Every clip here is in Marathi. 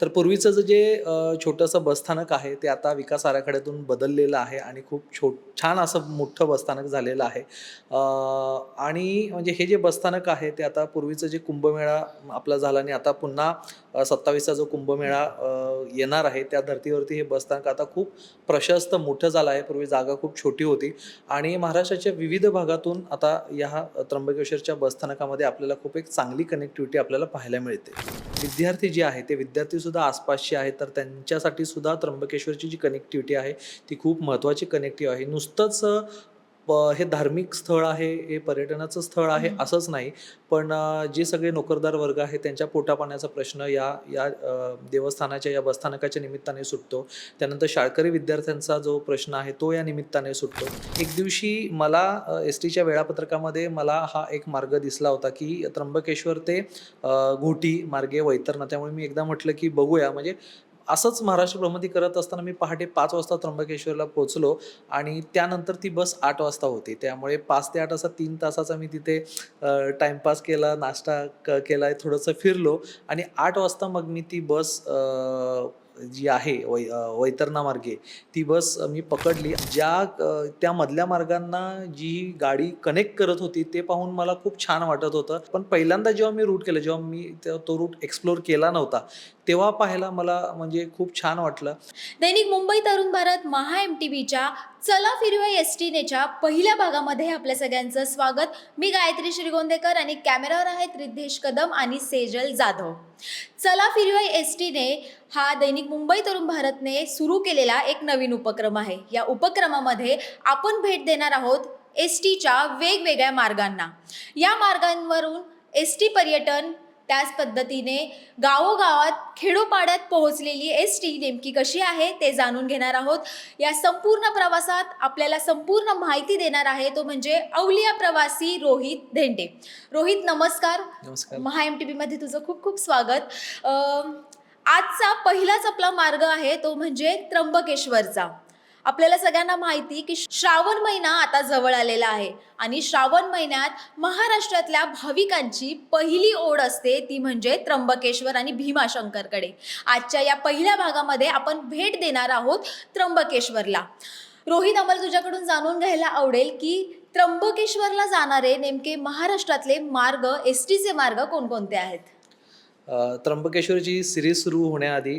तर पूर्वीचं जे छोटंसं बसस्थानक आहे ते आता विकास आराखड्यातून बदललेलं आहे आणि खूप छो छान असं मोठं बसस्थानक झालेलं आहे. आणि म्हणजे हे जे बसस्थानक आहे ते आता पूर्वीचं जे कुंभमेळा आपला झाला आणि आता पुन्हा सत्तावीसचा जो कुंभमेळा येणार आहे त्या धर्तीवरती हे बसस्थानक आता खूप प्रशस्त मोठं झालं आहे. पूर्वी जागा खूप छोटी होती. आणि महाराष्ट्राच्या विविध भागातून आता या त्र्यंबकेश्वरच्या बसस्थानकामध्ये आपल्याला खूप एक चांगली कनेक्टिव्हिटी आपल्याला पाहायला मिळते. विद्यार्थी जे आहे ते विद्यार्थी सुद्धा आसपासचे आहेत तर त्यांच्यासाठी सुद्धा त्र्यंबकेश्वरची जी कनेक्टिव्हिटी आहे ती खूप महत्त्वाची कनेक्टिव्ह आहे. नुसतंच हे धार्मिक स्थळ आहे हे पर्यटनाचं स्थळ आहे. असंच नाही. पण जे सगळे नोकरदार वर्ग आहे त्यांच्या पोटापाण्याचा प्रश्न या या देवस्थानाच्या या बसस्थानकाच्या निमित्ताने सुटतो. त्यानंतर शाळकरी विद्यार्थ्यांचा जो प्रश्न आहे तो या निमित्ताने सुटतो. एक दिवशी मला एस टीच्या वेळापत्रकामध्ये मला हा एक मार्ग दिसला होता की त्र्यंबकेश्वर ते घोटी मार्गे वैतरणा. त्यामुळे मी एकदा म्हटलं की बघूया. म्हणजे असंच महाराष्ट्र भ्रमंती करत असताना मी पहाटे पाच वाजता त्र्यंबकेश्वरला पोहोचलो आणि त्यानंतर ती बस आठ वाजता होती. त्यामुळे पाच ते आठ असा तीन तासाचा मी तिथे टाईमपास केला नाश्ता क केला थोडंसं फिरलो आणि आठ वाजता मग मी ती बस जी आहे वै वैतरणामार्गे वैतरणा मार्गे ती बस मी पकडली. ज्या त्या मधल्या मार्गांना जी गाडी कनेक्ट करत होती ते पाहून मला खूप छान वाटत होतं. पण पहिल्यांदा जेव्हा मी रूट केलं जेव्हा मी तो रूट एक्सप्लोर केला नव्हता तेव्हा पाहायला मला म्हणजे खूप छान वाटलं. दैनिक मुंबई तरुण भारत महा एम टी व्हीच्या चला फिरवा एस टीनेच्या पहिल्या भागामध्ये आपल्या सगळ्यांचं स्वागत. मी गायत्री श्रीगोंदेकर आणि कॅमेरावर आहेत रिद्धेश कदम आणि सेजल जाधव. चला फिरवा एस टीने हा दैनिक मुंबई तरुण भारतने सुरू केलेला एक नवीन उपक्रम आहे. या उपक्रमामध्ये आपण भेट देणार आहोत एस टीच्या वेगवेगळ्या मार्गांना. या मार्गांवरून एस टी पर्यटन त्याच पद्धतीने गावोगावात खेडोपाड्यात पोहोचलेली एस टी नेमकी कशी आहे ते जाणून घेणार आहोत. या संपूर्ण प्रवासात आपल्याला संपूर्ण माहिती देणार आहे तो म्हणजे अवलिया प्रवासी रोहित धेंडे. रोहित नमस्कार. नमस्कार. महा एम टी मध्ये तुझं खूप खूप स्वागत. आजचा पहिलाच आपला मार्ग आहे तो म्हणजे त्र्यंबकेश्वरचा. आपल्याला सगळ्यांना माहिती की श्रावण महिना आता जवळ आलेला आहे. आणि श्रावण महिन्यात महाराष्ट्रातल्या भाविकांची पहिली ओढ असते ती म्हणजे त्र्यंबकेश्वर आणि भीमाशंकरकडे. आजच्या या पहिल्या भागामध्ये आपण भेट देणार आहोत त्र्यंबकेश्वरला. रोहित आम्हाला तुझ्याकडून जाणून घ्यायला आवडेल की त्र्यंबकेश्वरला जाणारे नेमके महाराष्ट्रातले मार्ग एस टीचे मार्ग कोणकोणते आहेत? त्र्यंबकेश्वरची सिरीज सुरू होण्याआधी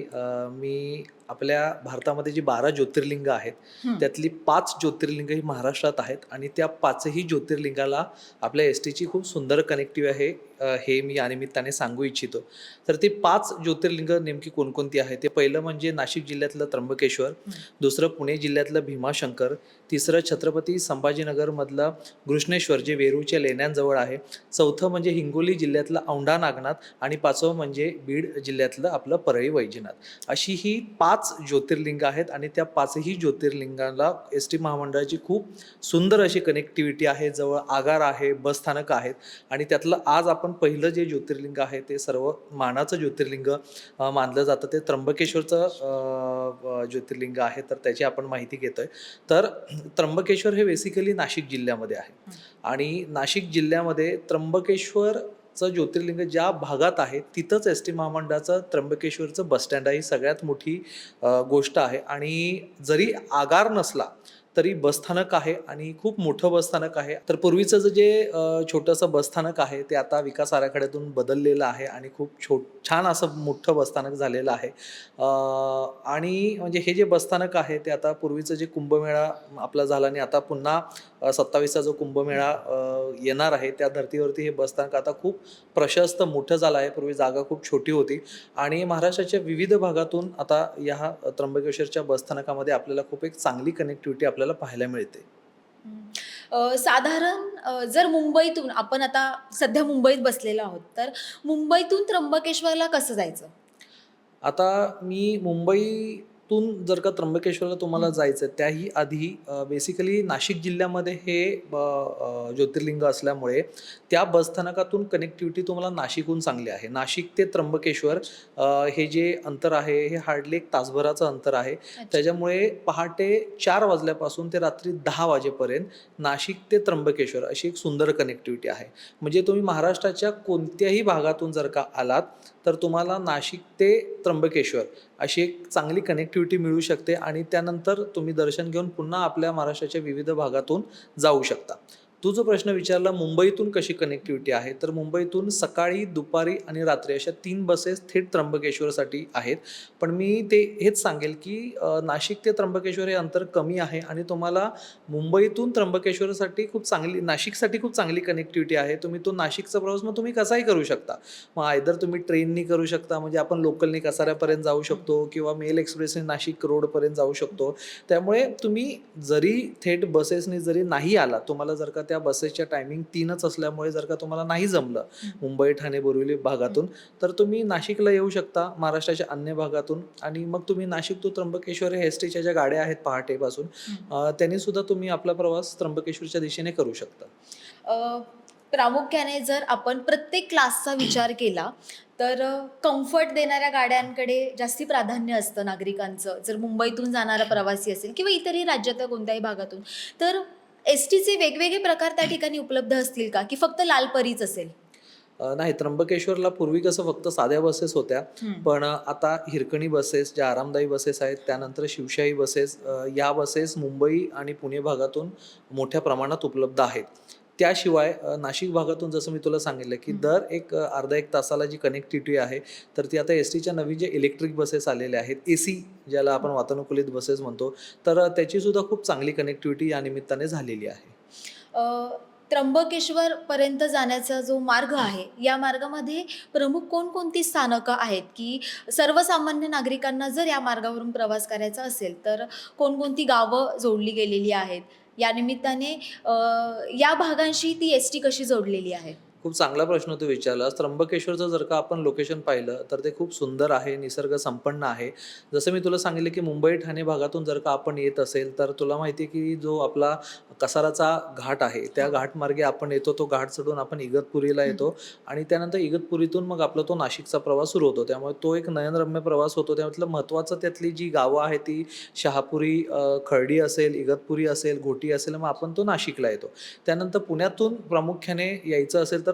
मी आपल्या भारतामध्ये जी बारा ज्योतिर्लिंग आहेत. त्यातली पाच ज्योतिर्लिंग ही महाराष्ट्रात आहेत आणि त्या पाचही ज्योतिर्लिंगाला आपल्या एस टीची खूप सुंदर कनेक्टिव्ह आहे हे मी या निमित्ताने सांगू इच्छितो. तर ती पाच ज्योतिर्लिंग नेमकी कोणकोणती आहे ते पहिलं म्हणजे नाशिक जिल्ह्यातलं त्र्यंबकेश्वर दुसरं पुणे जिल्ह्यातलं भीमाशंकर तिसरं छत्रपती संभाजीनगरमधलं घृष्णेश्वर जे वेरूळच्या लेण्यांजवळ आहे चौथं म्हणजे हिंगोली जिल्ह्यातलं औंढा नागनाथ आणि पाचवं म्हणजे बीड जिल्ह्यातलं आपलं परळी वैजनाथ. अशी ही पाच ज्योतिर्लिंग आहेत आणि त्या पाचही ज्योतिर्लिंगाला एस टी महामंडळाची खूप सुंदर अशी कनेक्टिव्हिटी आहे जवळ आगार आहे बसस्थानक आहेत आणि त्यातलं आज आपण पहिलं जे ज्योतिर्लिंग आहे ते सर्व मानाचं ज्योतिर्लिंग मानलं जातं. ते त्र्यंबकेश्वरचं ज्योतिर्लिंग आहे तर त्याची आपण माहिती घेतोय. तर त्र्यंबकेश्वर हे बेसिकली नाशिक जिल्ह्यामध्ये आहे. आणि नाशिक जिल्ह्यामध्ये त्र्यंबकेश्वरचं ज्योतिर्लिंग ज्या भागात आहे तिथंच एस टी महामंडळाचं त्र्यंबकेश्वरचं बसस्टँड आहे. ही सगळ्यात मोठी गोष्ट आहे. आणि जरी आगार नसला तरी बसस्थानक आहे आणि खूप मोठं बसस्थानक आहे. तर पूर्वीचं जे जे छोटंसं बसस्थानक आहे ते आता विकास आराखड्यातून बदललेलं आहे आणि खूप छो छान असं मोठं बसस्थानक झालेलं आहे. आणि म्हणजे हे जे बसस्थानक आहे ते आता पूर्वीचं जे कुंभमेळा आपला झाला आणि आता पुन्हा सत्तावीसचा जो कुंभमेळा येणार आहे त्या धर्तीवरती हे बसस्थानक आता खूप प्रशस्त मोठं झालं आहे. पूर्वी जागा खूप छोटी होती. आणि महाराष्ट्राच्या विविध भागातून आता या त्र्यंबकेश्वरच्या बसस्थानकामध्ये आपल्याला खूप एक चांगली कनेक्टिव्हिटी आपल्याला पाहायला मिळते. साधारण जर मुंबईतून आपण आता सध्या मुंबईत बसलेलो आहोत तर मुंबईतून त्र्यंबकेश्वरला कसं जायचं? आता मी मुंबईतून जर का त्र्यंबकेश्वरला तुम्हाला जायचं त्याही आधी बेसिकली नाशिक जिल्ह्यामध्ये हे ज्योतिर्लिंग असल्यामुळे त्या बसस्थानकातून कनेक्टिव्हिटी तुम्हाला नाशिकहून चांगली आहे. नाशिक ते त्र्यंबकेश्वर हे जे अंतर आहे हे हार्डली एक तासभराचं अंतर आहे. त्याच्यामुळे पहाटे चार वाजल्यापासून ते रात्री दहा वाजेपर्यंत नाशिक ते त्र्यंबकेश्वर अशी एक सुंदर कनेक्टिव्हिटी आहे. म्हणजे तुम्ही महाराष्ट्राच्या कोणत्याही भागातून जर का आलात तर तुम्हाला नाशिक ते त्र्यंबकेश्वर अशी एक चांगली कनेक्टिव्हिटी मिळू शकते आणि त्यानंतर तुम्ही दर्शन घेऊन पुन्हा आपल्या महाराष्ट्राच्या विविध भागातून जाऊ शकता. तू जो प्रश्न विचारला मुंबईतून कशी कनेक्टिव्हिटी आहे? तर मुंबईतून सकाळी दुपारी आणि रात्री अशा तीन बसेस थेट त्र्यंबकेश्वरसाठी आहेत. पण मी ते हेच सांगेल की नाशिक ते त्र्यंबकेश्वर हे अंतर कमी आहे आणि तुम्हाला मुंबईतून त्र्यंबकेश्वरसाठी खूप चांगली नाशिकसाठी खूप चांगली कनेक्टिव्हिटी आहे. तुम्ही तो नाशिकचा प्रवास मग तुम्ही कसाही करू शकता. मग आयदर तुम्ही ट्रेननी करू शकता म्हणजे आपण लोकलनी कसाऱ्यापर्यंत जाऊ शकतो किंवा मेल एक्सप्रेसने नाशिक रोडपर्यंत जाऊ शकतो. त्यामुळे तुम्ही जरी थेट बसेसनी जरी नाही आला तुम्हाला जर का त्या बसेसच्या टायमिंग तीनच असल्यामुळे जर का तुम्हाला नाही जमलं मुंबई ठाणे बोरिवली भागातून तर तुम्ही नाशिकला येऊ शकता महाराष्ट्राच्या अन्य भागातून. आणि मग तुम्ही नाशिक टू त्र्यंबकेश्वर हे एस टीच्या ज्या गाड्या आहेत पहाटेपासून त्यांनी सुद्धा तुम्ही आपला प्रवास त्र्यंबकेश्वरच्या दिशेने करू शकता. प्रामुख्याने जर आपण प्रत्येक क्लासचा विचार केला तर कम्फर्ट देणाऱ्या गाड्यांकडे जास्ती प्राधान्य असतं नागरिकांचं. जर मुंबईतून जाणारा प्रवासी असेल किंवा इतरही राज्यातल्या कोणत्याही भागातून तर एस टीचे वेगवेगळे प्रकार त्या ठिकाणी उपलब्ध असतील का? की फक्त लालपरीच असेल? अ, नाही त्र्यंबकेश्वरला पूर्वी कसं फक्त साध्या बसेस होत्या पण आता हिरकणी बसेस ज्या आरामदायी बसेस आहेत त्यानंतर शिवशाही बसेस या बसेस मुंबई आणि पुणे भागातून मोठ्या प्रमाणात उपलब्ध आहेत. त्याशिवाय नाशिक भागातून जसं मी तुला सांगितलं की. दर एक अर्धा एक तासाला जी कनेक्टिव्हिटी आहे तर ती आता एस टीच्या नवीन जे इलेक्ट्रिक बसेस आलेल्या आहेत ए सी ज्याला आपण वातानुकूलित बसेस म्हणतो तर अ, त्याची सुद्धा खूप चांगली कनेक्टिव्हिटी या निमित्ताने झालेली आहे. अ, त्र्यंबकेश्वर पर्यंत जाण्याचा जो मार्ग आहे या मार्गामध्ये प्रमुख कोणकोणती स्थानकं आहेत की सर्वसामान्य नागरिकांना जर या मार्गावरून प्रवास करायचा असेल तर कोणकोणती गावं जोडली गेलेली आहेत? या निमित्ताने या भागांशी ती एस टी कशी जोडलेली आहे? खूप चांगला प्रश्न तू विचारलास. त्र्यंबकेश्वरचं जर का आपण लोकेशन पाहिलं तर ते खूप सुंदर आहे निसर्ग संपन्न आहे. जसं मी तुला सांगितलं की मुंबई ठाणे भागातून जर का आपण येत असेल तर तुला माहिती आहे की जो आपला कसाराचा घाट आहे त्या घाट मार्गे आपण येतो तो घाट चढून आपण इगतपुरीला येतो आणि त्यानंतर इगतपुरीतून मग आपला तो नाशिकचा प्रवास सुरू होतो. त्यामुळे तो एक नयनरम्य प्रवास होतो. त्यामधलं महत्त्वाचं त्यातली जी गावं आहे ती शहापुरी खर्डी असेल इगतपुरी असेल घोटी असेल मग आपण तो नाशिकला येतो. त्यानंतर पुण्यातून प्रामुख्याने यायचं असेल तर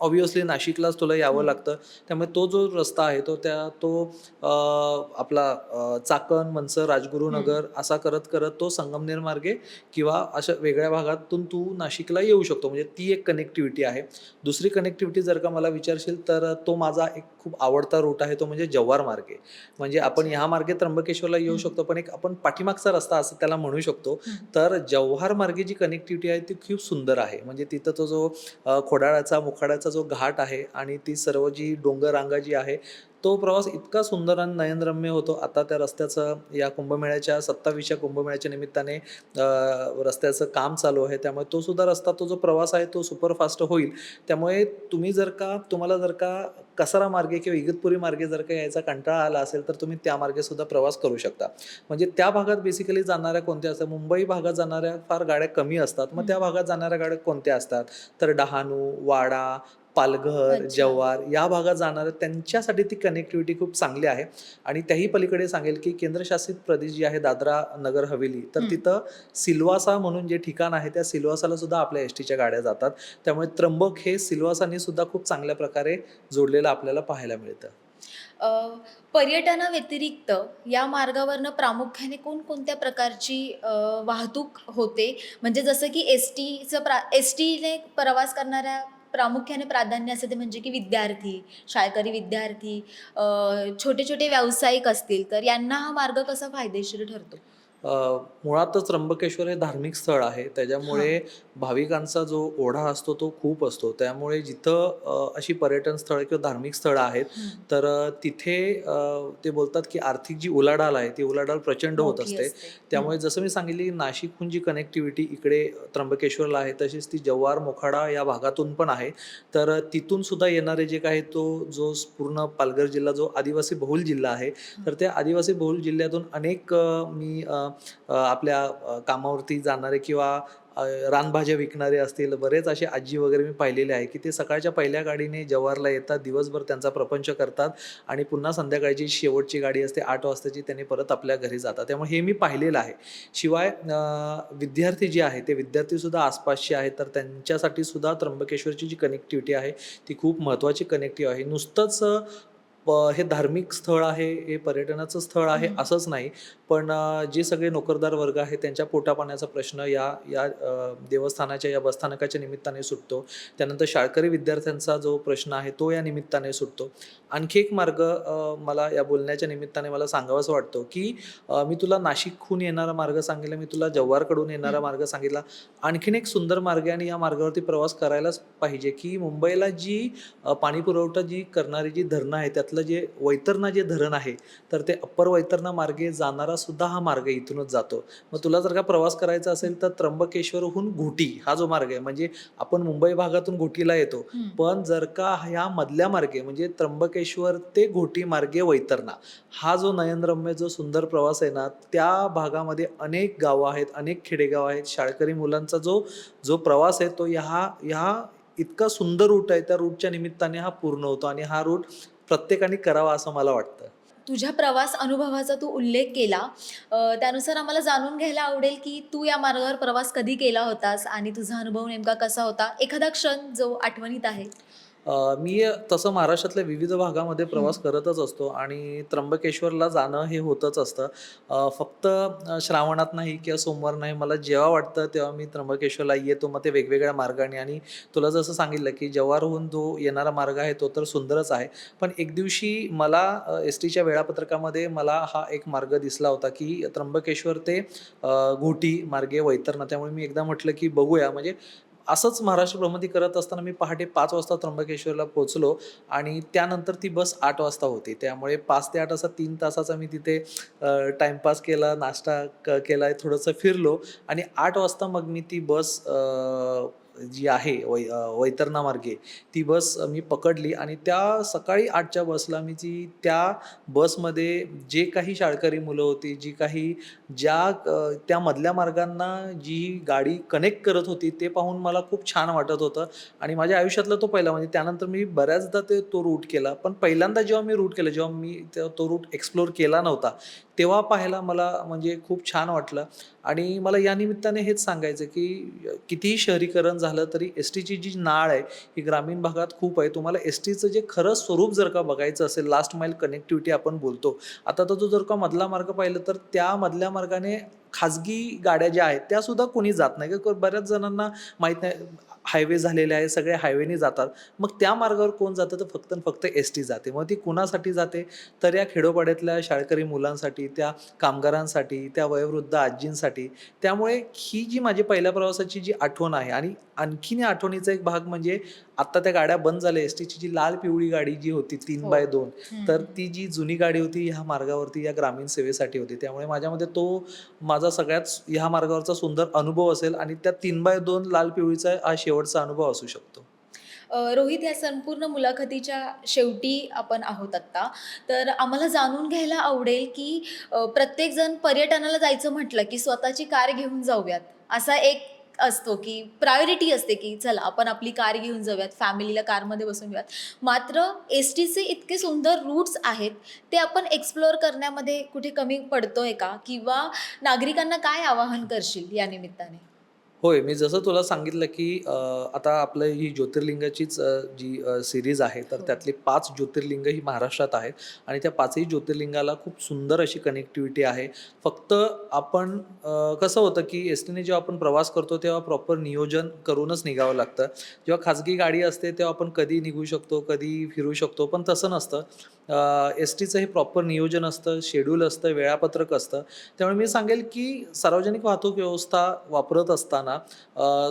ऑब्विसली नाशिकलाच तुला यावं. लागतं. त्यामुळे तो जो रस्ता आहे तो त्या तो आपला चाकण मनसर राजगुरुनगर असा करत करत तो संगमनेर मार्गे किंवा अशा वेगळ्या भागातून तू नाशिकला येऊ शकतो. म्हणजे ती एक कनेक्टिव्हिटी आहे. दुसरी कनेक्टिव्हिटी जर का मला विचारशील तर तो माझा एक खूप आवडता रूट आहे तो म्हणजे जव्हार मार्गे. म्हणजे आपण ह्या मार्गे त्र्यंबकेश्वरला येऊ. शकतो पण एक आपण पाठीमागचा रस्ता असं त्याला म्हणू शकतो. तर जव्हार मार्गे जी कनेक्टिव्हिटी आहे ती खूप सुंदर आहे. म्हणजे तिथं तो जो खोडाळाचा मुखाडाचा जो घाट आहे आणि ती सर्व जी डोंगर रांगा जी आहे तो प्रवास इतका सुंदर आणि नयनरम्य होतो. आता त्या रस्त्याचं या कुंभमेळ्याच्या सत्तावीसच्या कुंभमेळ्याच्या निमित्ताने रस्त्याचं काम चालू आहे. त्यामुळे तो सुद्धा रस्ता तो जो प्रवास आहे तो सुपरफास्ट होईल. त्यामुळे तुम्ही जर का तुम्हाला जर का कसारा मार्गे किंवा इगतपुरी मार्गे जर का यायचा कंटाळा आला असेल तर तुम्ही त्या मार्गे सुद्धा प्रवास करू शकता. म्हणजे त्या भागात बेसिकली जाणाऱ्या कोणत्या असतात? मुंबई भागात जाणाऱ्या फार गाड्या कमी असतात. मग त्या भागात जाणाऱ्या गाड्या कोणत्या असतात? तर डहाणू वाडा पालघर. जव्हार या भागात जाणाऱ्या त्यांच्यासाठी ती कनेक्टिव्हिटी खूप चांगली आहे आणि त्याही पलीकडे सांगेल की केंद्रशासित प्रदेश जी आहे दादरा नगर हवेली तर. तिथं सिल्वासा म्हणून जे ठिकाण आहे त्या सिल्वासाला सुद्धा आपल्या एस टीच्या गाड्या जातात त्यामुळे त्र्यंबक हे सिल्वासाने सुद्धा खूप चांगल्या प्रकारे जोडलेलं आपल्याला पाहायला मिळतं पर्यटनाव्यतिरिक्त या मार्गावरनं प्रामुख्याने कोणकोणत्या प्रकारची वाहतूक होते म्हणजे जसं की एस टीचं प्रा एस टीने प्रवास करणाऱ्या प्रामुख्याने प्राधान्य असं ते म्हणजे की विद्यार्थी शाळकरी विद्यार्थी छोटे छोटे व्यावसायिक असतील तर यांना हा मार्ग कसा फायदेशीर ठरतो? मुळातच त्र्यंबकेश्वर हे धार्मिक स्थळ आहे. त्याच्यामुळे भाविकांचा जो ओढा असतो तो खूप असतो. त्यामुळे जिथं अशी पर्यटन स्थळं किंवा धार्मिक स्थळं आहेत तर तिथे ते बोलतात की आर्थिक जी उलाढाल आहे ती उलाढाल प्रचंड होत असते. त्यामुळे जसं मी सांगितली की नाशिकहून जी कनेक्टिव्हिटी इकडे त्र्यंबकेश्वरला आहे तशीच ती जव्हार मोखाडा या भागातून पण आहे. तर तिथून सुद्धा येणारे जे काही तो जो पूर्ण पालघर जिल्हा जो आदिवासी बहुल जिल्हा आहे तर त्या आदिवासी बहुल जिल्ह्यातून अनेक मी आपल्या कामावरती जाणारे किंवा रानभाज्या विकणारे असतील बरेच असे आजी वगैरे मी पाहिलेले आहे की ते सकाळच्या पहिल्या गाडीने जव्हारला येतात दिवसभर त्यांचा प्रपंच करतात आणि पुन्हा संध्याकाळची शेवटची गाडी असते आठ वाजताची त्यांनी परत आपल्या घरी जातात. त्यामुळे हे मी पाहिलेलं आहे. शिवाय विद्यार्थी जे आहे ते विद्यार्थीसुद्धा आसपासचे आहेत तर त्यांच्यासाठी सुद्धा त्र्यंबकेश्वरची जी कनेक्टिव्हिटी आहे ती खूप महत्त्वाची कनेक्टिव्ह आहे. नुसतंच हे धार्मिक स्थळ आहे हे पर्यटनाचं स्थळ आहे. असंच नाही पण जे सगळे नोकरदार वर्ग आहे त्यांच्या पोटापाण्याचा प्रश्न या या देवस्थानाच्या या बसस्थानकाच्या निमित्ताने सुटतो त्यानंतर शाळकरी विद्यार्थ्यांचा जो प्रश्न आहे तो या निमित्ताने सुटतो आणखी एक मार्ग मला या बोलण्याच्या निमित्ताने मला सांगावंसं वाटतो की मी तुला नाशिकहून येणारा मार्ग सांगितला मी तुला जव्हारकडून येणारा. मार्ग सांगितला आणखीन एक सुंदर मार्ग आणि या मार्गावरती प्रवास करायलाच पाहिजे की मुंबईला जी पाणी पुरवठा जी करणारी जी धरणं आहे त्यातलं जे वैतरणा जे धरण आहे तर ते अप्पर वैतरणा मार्गे जाणारा सुद्धा हा मार्ग इथूनच जातो. मग तुला जर का प्रवास करायचा असेल तर त्र्यंबकेश्वरहून घोटी हा जो मार्ग आहे म्हणजे आपण मुंबई भागातून घोटीला येतो. पण जर का ह्या मधल्या मार्गे म्हणजे त्र्यंबकेश्वर ते घोटी मार्गे वैतरणा हा जो नयनरम्य जो सुंदर प्रवास आहे ना त्या भागामध्ये अनेक गावं आहेत अनेक खेडेगाव आहेत. शाळकरी मुलांचा जो जो प्रवास आहे तो ह्या ह्या इतका सुंदर रूट आहे त्या रूटच्या निमित्ताने हा पूर्ण होतो. आणि हा रूट प्रत्येकाने करावा असं मला वाटतं. तुझ्या प्रवास अनुभवाचा तू उल्लेख केला. त्यानुसार आम्हाला जाणून घ्यायला आवडेल की तू या मार्गावर प्रवास कधी केला होतास आणि तुझा अनुभव नेमका कसा होता? एखादा क्षण जो आठवणीत आहे. मी तसं महाराष्ट्रातल्या विविध भागामध्ये प्रवास करतच असतो आणि त्र्यंबकेश्वरला जाणं हे होतच असतं. फक्त श्रावणात नाही किंवा सोमवार नाही मला जेव्हा वाटतं तेव्हा मी त्र्यंबकेश्वरला येतो. मग ते वेगवेगळ्या मार्गाने आणि तुला जसं सांगितलं की जव्हारहून जो येणारा मार्ग आहे तो तर सुंदरच आहे. पण एक दिवशी मला एस टीच्या वेळापत्रकामध्ये मला हा एक मार्ग दिसला होता की त्र्यंबकेश्वर ते घोटी मार्गे वैतरणा. त्यामुळे मी एकदा म्हटलं की बघूया. म्हणजे असंच महाराष्ट्र भ्रमंती करत असताना मी पहाटे पाच वाजता त्र्यंबकेश्वरला पोहोचलो आणि त्यानंतर ती बस आठ वाजता होती. त्यामुळे पाच ते आठ असा तीन तासाचा मी तिथे टाईमपास केला नाश्ता क केला थोडंसं फिरलो आणि आठ वाजता मग मी ती बस जी आहे वै वैतरणा मार्गे ती बस मी पकडली आणि त्या सकाळी आठच्या बसला मी ती त्या बसमध्ये जे काही शाळकरी मुलं होती जी काही ज्या त्या मधल्या मार्गांना जी गाडी कनेक्ट करत होती ते पाहून मला खूप छान वाटत होतं. आणि माझ्या आयुष्यातला तो पहिला म्हणजे त्यानंतर मी बऱ्याचदा ते तो रूट केला. पण पहिल्यांदा जेव्हा मी रूट केलं जेव्हा मी तो रूट एक्सप्लोर केला नव्हता तेव्हा पाहायला मला म्हणजे खूप छान वाटलं. आणि मला या निमित्ताने हेच सांगायचं की कितीही शहरीकरण झालं तरी एस टीची जी नाळ आहे ही ग्रामीण भागात खूप आहे. तुम्हाला एस टीचं जे खरं स्वरूप जर का बघायचं असेल लास्ट माईल कनेक्टिव्हिटी आपण बोलतो. आता तर तो जर का मधला मार्ग पाहिलं तर त्या मधल्या मार्गाने खाजगी गाड्या ज्या आहेत त्या सुद्धा कोणी जात नाही. बऱ्याच जणांना माहीत नाही हायवे झालेले आहे सगळे हायवेने जातात. मग त्या मार्गावर कोण जातं? तर फक्त आणि फक्त एस टी जाते. मग ती कुणासाठी जाते? तर या खेडोपाड्यातल्या शाळकरी मुलांसाठी त्या कामगारांसाठी त्या वयोवृद्ध आजींसाठी. त्यामुळे ही जी माझी पहिल्या प्रवासाची जी आठवण आहे आणि आणखीन या आठवणीचा एक भाग म्हणजे आत्ता त्या गाड्या बंद झाल्या. एस टीची जी लाल पिवळी गाडी जी होती तीन हो. बाय दोन. तर ती जी जुनी गाडी होती ह्या मार्गावरती या ग्रामीण सेवेसाठी होती. त्यामुळे माझ्यामध्ये तो माझा सगळ्यात ह्या मार्गावरचा सुंदर अनुभव असेल आणि त्या तीन बाय दोन लाल पिवळीचा हा शेवटचा अनुभव असू शकतो. रोहित या संपूर्ण मुलाखतीच्या शेवटी आपण आहोत आत्ता. तर आम्हाला जाणून घ्यायला आवडेल की प्रत्येकजण पर्यटनाला जायचं म्हटलं की स्वतःची कार घेऊन जाऊयात. असा एक असतो की प्रायोरिटी असते की चला आपण आपली कार घेऊन जाऊयात फॅमिलीला कारमध्ये बसून घेऊयात मात्र एस टीचे इतके सुंदर रूट्स आहेत ते आपण एक्सप्लोअर करण्यामध्ये कुठे कमी पडतोय का? किंवा नागरिकांना काय आवाहन करशील या निमित्ताने? होय मी जसं तुला सांगितलं की आता आपलं ही ज्योतिर्लिंगाचीच जी सिरीज आहे तर हो. त्यातली पाच ज्योतिर्लिंग ही महाराष्ट्रात आहेत आणि त्या पाचही ज्योतिर्लिंगाला खूप सुंदर अशी कनेक्टिव्हिटी आहे. फक्त आपण कसं होतं की एस टीने जेव्हा आपण प्रवास करतो तेव्हा प्रॉपर नियोजन करूनच निघावं लागतं. जेव्हा खाजगी गाडी असते तेव्हा आपण कधी निघू शकतो कधी फिरू शकतो पण तसं नसतं. एस टीचं हे प्रॉपर नियोजन असतं शेड्यूल असतं वेळापत्रक असतं. त्यामुळे मी सांगेल की सार्वजनिक वाहतूक व्यवस्था वापरत असताना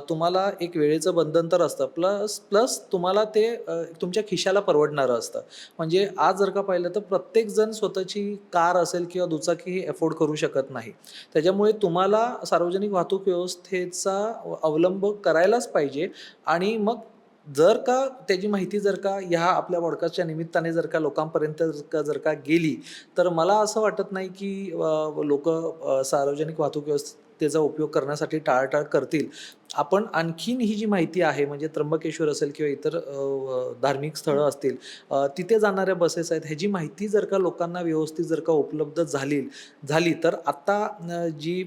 तुम्हाला एक वेळेचं बंधन तर असतं. प्लस प्लस तुम्हाला ते तुमच्या खिशाला परवडणारं असतं. म्हणजे आज जर का पाहिलं तर प्रत्येकजण स्वतःची कार असेल किंवा दुचाकी हे अफोर्ड करू शकत नाही. त्याच्यामुळे तुम्हाला सार्वजनिक वाहतूक व्यवस्थेचा अवलंब करायलाच पाहिजे आणि मग जर का त्याची माहिती जर का ह्या आपल्या पॉडकास्टच्या निमित्ताने जर का लोकांपर्यंत जर का जर का गेली तर मला असं वाटत नाही की लोक सार्वजनिक वाहतूक व्यवस्था त्याचा उपयोग करण्यासाठी टाळाटाळ करतील. आपण आणखीन ही जी माहिती आहे म्हणजे त्र्यंबकेश्वर असेल किंवा इतर धार्मिक स्थळं असतील तिथे जाणाऱ्या बसेस आहेत. ह्याची माहिती जर का लोकांना व्यवस्थित जर का उपलब्ध झाली झाली तर आत्ता जी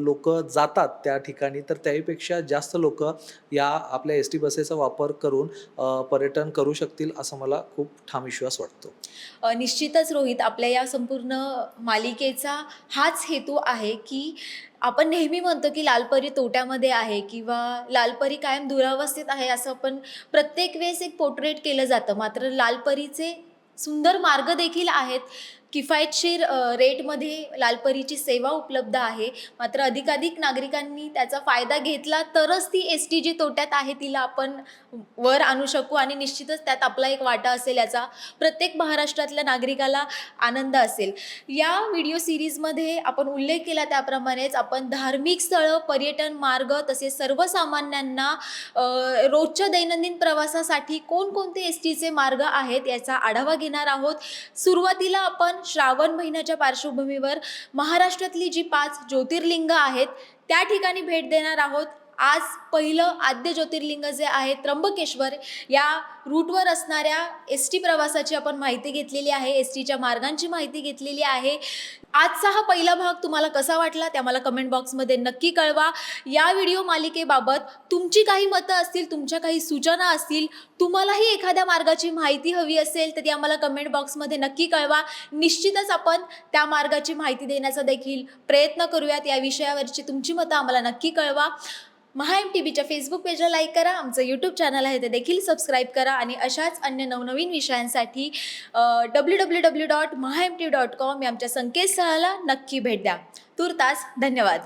लोक जातात त्या ठिकाणी तर त्याहीपेक्षा जास्त लोक या आपल्या एस टी बसेसचा वापर करून पर्यटन करू शकतील असं मला खूप ठाम विश्वास वाटतो. निश्चितच रोहित आपल्या या संपूर्ण मालिकेचा हाच हेतू आहे की आपण नेहमी म्हणतो की लालपरी तोट्यामध्ये आहे किंवा लालपरी कायम दुरावस्थेत आहे असं आपण प्रत्येक वेळेस एक पोर्ट्रेट केलं जातं. मात्र लालपरीचे सुंदर मार्ग देखील आहेत. किफायतशीर रेटमध्ये लालपरीची सेवा उपलब्ध आहे. मात्र अधिकाधिक नागरिकांनी त्याचा फायदा घेतला तरच ती एस टी जी तोट्यात आहे तिला आपण वर आणू शकू आणि निश्चितच त्यात आपला एक वाटा असेल याचा प्रत्येक महाराष्ट्रातल्या नागरिकाला आनंद असेल. या व्हिडिओ सिरीजमध्ये आपण उल्लेख केला त्याप्रमाणेच आपण धार्मिक स्थळं पर्यटन मार्ग तसेच सर्वसामान्यांना रोजच्या दैनंदिन प्रवासासाठी कोणकोणते एस टीचे मार्ग आहेत याचा आढावा घेणार आहोत. सुरुवातीला आपण श्रावण महिन्याच्या पार्श्वभूमीवर महाराष्ट्रातली जी पाच ज्योतिर्लिंग आहेत त्या ठिकाणी भेट देणार आहोत. आज पहिलं आद्य ज्योतिर्लिंग जे आहे त्र्यंबकेश्वर या रूटवर असणाऱ्या एस टी प्रवासाची आपण माहिती घेतलेली आहे एस टीच्या मार्गांची माहिती घेतलेली आहे. आजचा हा पहिला भाग तुम्हाला कसा वाटला त्या मला कमेंट बॉक्समध्ये नक्की कळवा. या व्हिडिओ मालिकेबाबत तुमची काही मतं असतील तुमच्या काही सूचना असतील तुम्हालाही एखाद्या मार्गाची माहिती हवी असेल तर ती आम्हाला कमेंट बॉक्समध्ये नक्की कळवा. निश्चितच आपण त्या मार्गाची माहिती देण्याचा देखील प्रयत्न करूयात. या विषयावरची तुमची मतं आम्हाला नक्की कळवा. महा एम टी व्हीच्या फेसबुक पेजला लाईक करा आमचं यूट्यूब चॅनल आहे ते देखील सबस्क्राईब करा आणि अशाच अन्य नवनवीन विषयांसाठी W W W dot Maha M T dot com या आमच्या संकेतस्थळाला नक्की भेट द्या. तुर्तास धन्यवाद.